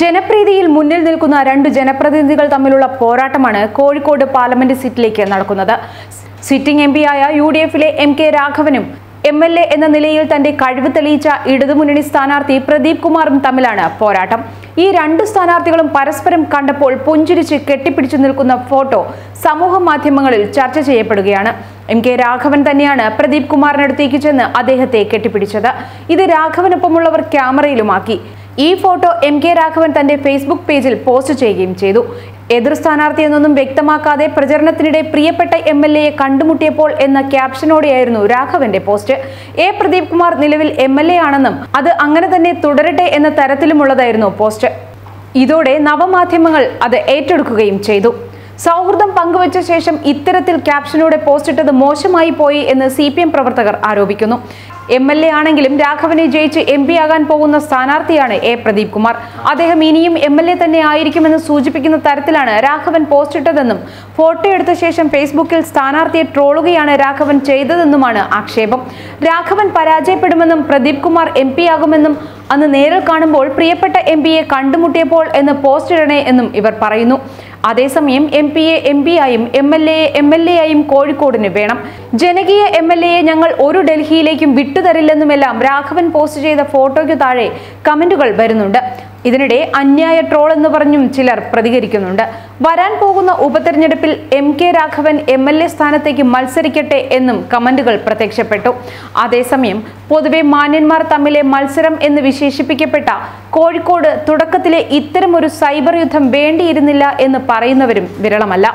ജനപ്രീതിയിൽ മുന്നിൽ നിൽക്കുന്ന രണ്ട് ജനപ്രതിനിധികൾ തമ്മിലുള്ള പോരാട്ടമാണ് കോഴിക്കോട് പാർലമെന്റ് സീറ്റിലേക്ക് നടക്കുന്നത്. സിറ്റിംഗ് എം പിയായ യു ഡി എഫിലെ എം കെ രാഘവനും എം എൽ എ എന്ന നിലയിൽ തന്റെ കഴിവ് തെളിയിച്ച ഇടതുമുന്നണി സ്ഥാനാർത്ഥി പ്രദീപ് കുമാറും തമ്മിലാണ് പോരാട്ടം. ഈ രണ്ട് സ്ഥാനാർത്ഥികളും പരസ്പരം കണ്ടപ്പോൾ പുഞ്ചിരിച്ച് കെട്ടിപ്പിടിച്ചു നിൽക്കുന്ന ഫോട്ടോ സമൂഹ മാധ്യമങ്ങളിൽ ചർച്ച ചെയ്യപ്പെടുകയാണ്. എം കെ രാഘവൻ തന്നെയാണ് പ്രദീപ് കുമാറിനടുത്തേക്ക് ചെന്ന് അദ്ദേഹത്തെ കെട്ടിപ്പിടിച്ചത്. ഇത് രാഘവനൊപ്പമുള്ളവർ ക്യാമറയിലുമാക്കി. ഈ ഫോട്ടോ എം കെ രാഘവൻ തന്റെ ഫേസ്ബുക്ക് പേജിൽ പോസ്റ്റ് ചെയ്യുകയും ചെയ്തു. എതിർ സ്ഥാനാർത്ഥിയെന്നൊന്നും വ്യക്തമാക്കാതെ പ്രചരണത്തിനിടെ പ്രിയപ്പെട്ട എം എൽ എയെ കണ്ടുമുട്ടിയപ്പോൾ എന്ന ക്യാപ്ഷനോടെയായിരുന്നു രാഘവന്റെ പോസ്റ്റ്. എ പ്രദീപ് കുമാർ നിലവിൽ എം എൽ എ ആണെന്നും അത് അങ്ങനെ തന്നെ തുടരട്ടെ എന്ന തരത്തിലുമുള്ളതായിരുന്നു പോസ്റ്റ്. ഇതോടെ നവമാധ്യമങ്ങൾ അത് ഏറ്റെടുക്കുകയും ചെയ്തു. സൗഹൃദം പങ്കുവച്ച ശേഷം ഇത്തരത്തിൽ ക്യാപ്ഷനോടെ പോസ്റ്റ് ഇട്ടത് മോശമായി പോയി എന്ന് സി പ്രവർത്തകർ ആരോപിക്കുന്നു. എം എൽ എ ആണെങ്കിലും രാഘവനെ ജയിച്ച് എം പി ആകാൻ പോകുന്ന സ്ഥാനാർത്ഥിയാണ് എ പ്രദീപ് കുമാർ. അദ്ദേഹം ഇനിയും എം എൽ എ തന്നെ ആയിരിക്കുമെന്ന് സൂചിപ്പിക്കുന്ന തരത്തിലാണ് രാഘവൻ പോസ്റ്റ് ഇട്ടതെന്നും ഫോട്ടോ എടുത്ത ശേഷം ഫേസ്ബുക്കിൽ സ്ഥാനാർത്ഥിയെ ട്രോളുകയാണ് രാഘവൻ ചെയ്തതെന്നുമാണ് ആക്ഷേപം. രാഘവൻ പരാജയപ്പെടുമെന്നും പ്രദീപ് കുമാർ എം പി ആകുമെന്നും അന്ന് നേരിൽ കാണുമ്പോൾ പ്രിയപ്പെട്ട എം പിയെ കണ്ടുമുട്ടിയപ്പോൾ എന്ന് പോസ്റ്റ് ഇടണേ എന്നും ഇവർ പറയുന്നു. അതേസമയം M P A M P ആയും M L A M L A ആയും കോഴിക്കോടിന് വേണം. ജനകീയ എം എൽ എയെ ഞങ്ങൾ ഒരു ഡൽഹിയിലേക്കും വിട്ടുതരില്ലെന്നുമെല്ലാം രാഘവൻ പോസ്റ്റ് ചെയ്ത ഫോട്ടോയ്ക്ക് താഴെ കമന്റുകൾ വരുന്നുണ്ട്. ഇതിനിടെ അന്യായ ട്രോൾ എന്ന് പറഞ്ഞും ചിലർ പ്രതികരിക്കുന്നുണ്ട്. വരാൻ പോകുന്ന ഉപതെരഞ്ഞെടുപ്പിൽ M K Raghavan M L A സ്ഥാനത്തേക്ക് മത്സരിക്കട്ടെ എന്നും കമന്റുകൾ പ്രത്യക്ഷപ്പെട്ടു. അതേസമയം പൊതുവെ മാന്യന്മാർ തമ്മിലെ മത്സരം എന്ന് വിശേഷിപ്പിക്കപ്പെട്ട കോഴിക്കോട് തുടക്കത്തിലെ ഇത്തരമൊരു സൈബർ യുദ്ധം വേണ്ടിയിരുന്നില്ല എന്ന് പറയുന്നവരും വിരളമല്ല.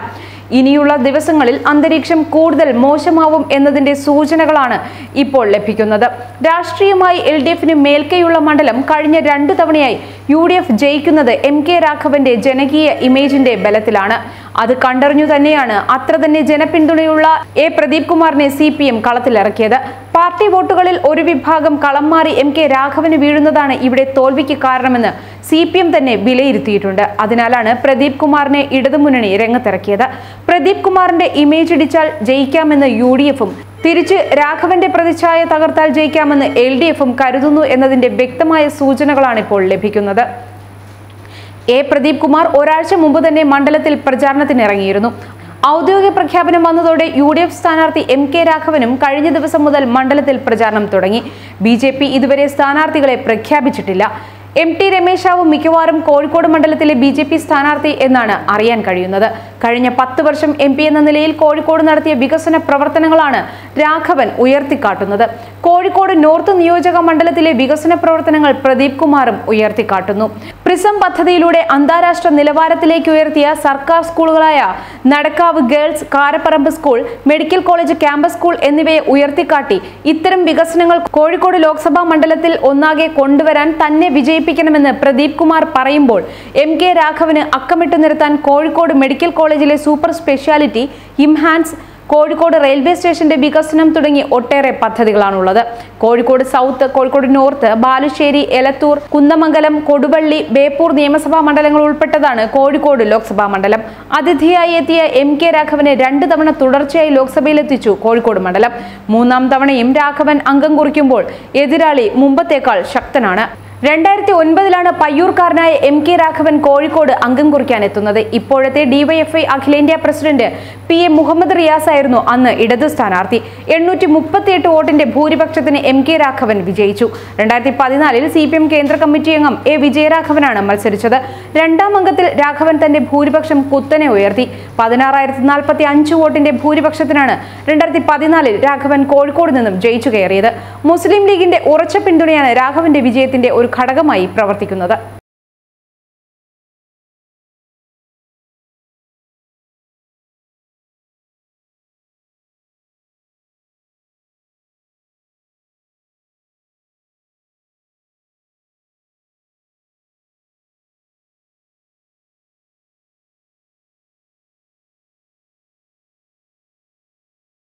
ഇനിയുള്ള ദിവസങ്ങളിൽ അന്തരീക്ഷം കൂടുതൽ മോശമാവും എന്നതിന്റെ സൂചനകളാണ് ഇപ്പോൾ ലഭിക്കുന്നത്. രാഷ്ട്രീയമായി എൽ ഡി എഫിന് മേൽക്കൈയുള്ള മണ്ഡലം കഴിഞ്ഞ രണ്ടു തവണയായി യു ഡി എഫ് ജയിക്കുന്നത് എം കെ രാഘവന്റെ ജനകീയ ഇമേജിന്റെ ബലത്തിലാണ്. അത് കണ്ടറിഞ്ഞു തന്നെയാണ് അത്ര തന്നെ ജനപിന്തുണയുള്ള എ പ്രദീപ് കുമാറിനെ സി പി എം കളത്തിലിറക്കിയത് പാർട്ടി വോട്ടുകളിൽ ഒരു വിഭാഗം കളം മാറി എം കെ രാഘവന് വീഴുന്നതാണ് ഇവിടെ തോൽവിക്ക് കാരണമെന്ന് സി പി എം തന്നെ വിലയിരുത്തിയിട്ടുണ്ട്. അതിനാലാണ് പ്രദീപ് കുമാറിനെ ഇടതുമുന്നണി രംഗത്തിറക്കിയത്. പ്രദീപ് കുമാറിന്റെ ഇമേജ് ഇടിച്ചാൽ ജയിക്കാമെന്ന് യു ഡി എഫും തിരിച്ച് രാഘവന്റെ പ്രതിച്ഛായ തകർത്താൽ ജയിക്കാമെന്ന് എൽ ഡി എഫും കരുതുന്നു എന്നതിന്റെ വ്യക്തമായ സൂചനകളാണ് ഇപ്പോൾ ലഭിക്കുന്നത്. എ പ്രദീപ് കുമാർ ഒരാഴ്ച മുമ്പ് തന്നെ മണ്ഡലത്തിൽ പ്രചാരണത്തിനിറങ്ങിയിരുന്നു. ഔദ്യോഗിക പ്രഖ്യാപനം വന്നതോടെ യു ഡി എഫ് സ്ഥാനാർത്ഥി എം കെ രാഘവനും കഴിഞ്ഞ ദിവസം മുതൽ മണ്ഡലത്തിൽ പ്രചാരണം തുടങ്ങി. ബി ജെ പി ഇതുവരെ സ്ഥാനാർത്ഥികളെ പ്രഖ്യാപിച്ചിട്ടില്ല. എം ടി രമേശാവും മിക്കവാറും കോഴിക്കോട് മണ്ഡലത്തിലെ ബി ജെ പി സ്ഥാനാർത്ഥി എന്നാണ് അറിയാൻ കഴിയുന്നത്. കഴിഞ്ഞ പത്ത് വർഷം എം പി എന്ന നിലയിൽ കോഴിക്കോട് നടത്തിയ വികസന പ്രവർത്തനങ്ങളാണ് രാഘവൻ ഉയർത്തിക്കാട്ടുന്നത്. കോഴിക്കോട് നോർത്ത് നിയോജക മണ്ഡലത്തിലെ വികസന പ്രവർത്തനങ്ങൾ പ്രദീപ് കുമാറും ഉയർത്തിക്കാട്ടുന്നു. പ്രിസം പദ്ധതിയിലൂടെ അന്താരാഷ്ട്ര നിലവാരത്തിലേക്ക് ഉയർത്തിയ സർക്കാർ സ്കൂളുകളായ Nadakkavu girls Karaparamba school medical college campus school എന്നിവയെ ഉയർത്തിക്കാട്ടി ഇത്തരം വികസനങ്ങൾ കോഴിക്കോട് ലോക്സഭാ മണ്ഡലത്തിൽ ഒന്നാകെ കൊണ്ടുവരാൻ തന്നെ വിജയിപ്പിക്കണമെന്ന് പ്രദീപ് കുമാർ പറയുമ്പോൾ എം കെ രാഘവന് അക്കമിട്ട് നിർത്താൻ കോഴിക്കോട് മെഡിക്കൽ കോളേജിലെ super speciality IMHANS Kozhikode railway സ്റ്റേഷന്റെ വികസനം തുടങ്ങി ഒട്ടേറെ പദ്ധതികളാണുള്ളത്. കോഴിക്കോട് സൗത്ത് കോഴിക്കോട് നോർത്ത് ബാലുശ്ശേരി എലത്തൂർ കുന്ദമംഗലം കൊടുവള്ളി ബേപ്പൂർ നിയമസഭാ മണ്ഡലങ്ങൾ ഉൾപ്പെട്ടതാണ് കോഴിക്കോട് ലോക്സഭാ മണ്ഡലം. അതിഥിയായി എത്തിയ എം കെ രാഘവനെ രണ്ട് തവണ തുടർച്ചയായി ലോക്സഭയിലെത്തിച്ചു കോഴിക്കോട് മണ്ഡലം. മൂന്നാം തവണയും രാഘവൻ അംഗം കുറിക്കുമ്പോൾ എതിരാളി മുമ്പത്തേക്കാൾ ശക്തനാണ്. രണ്ടായിരത്തി ഒൻപതിലാണ് പയ്യൂർക്കാരനായ എം കെ രാഘവൻ കോഴിക്കോട് അംഗം കുറിക്കാൻ എത്തുന്നത്. ഇപ്പോഴത്തെ ഡിവൈഎഫ്ഐ അഖിലേന്ത്യാ president P A Muhammad Riyas ആയിരുന്നു അന്ന് ഇടത് സ്ഥാനാർത്ഥി. എണ്ണൂറ്റി മുപ്പത്തിയെട്ട് വോട്ടിന്റെ ഭൂരിപക്ഷത്തിന് എം കെ രാഘവൻ വിജയിച്ചു. രണ്ടായിരത്തി പതിനാലിൽ സി പി എം കേന്ദ്ര കമ്മിറ്റി അംഗം എ വിജയരാഘവനാണ് മത്സരിച്ചത്. രണ്ടാം അംഗത്തിൽ രാഘവൻ തന്റെ ഭൂരിപക്ഷം കുത്തനെ ഉയർത്തി. പതിനാറായിരത്തി നാൽപ്പത്തി അഞ്ച് വോട്ടിന്റെ ഭൂരിപക്ഷത്തിനാണ് രണ്ടായിരത്തി പതിനാലിൽ രാഘവൻ കോഴിക്കോട് നിന്നും ജയിച്ചു കയറിയത്. മുസ്ലിം ലീഗിന്റെ ഉറച്ച പിന്തുണയാണ് രാഘവന്റെ വിജയത്തിന്റെ ഒരു ഘടകമായി പ്രവർത്തിക്കുന്നത്.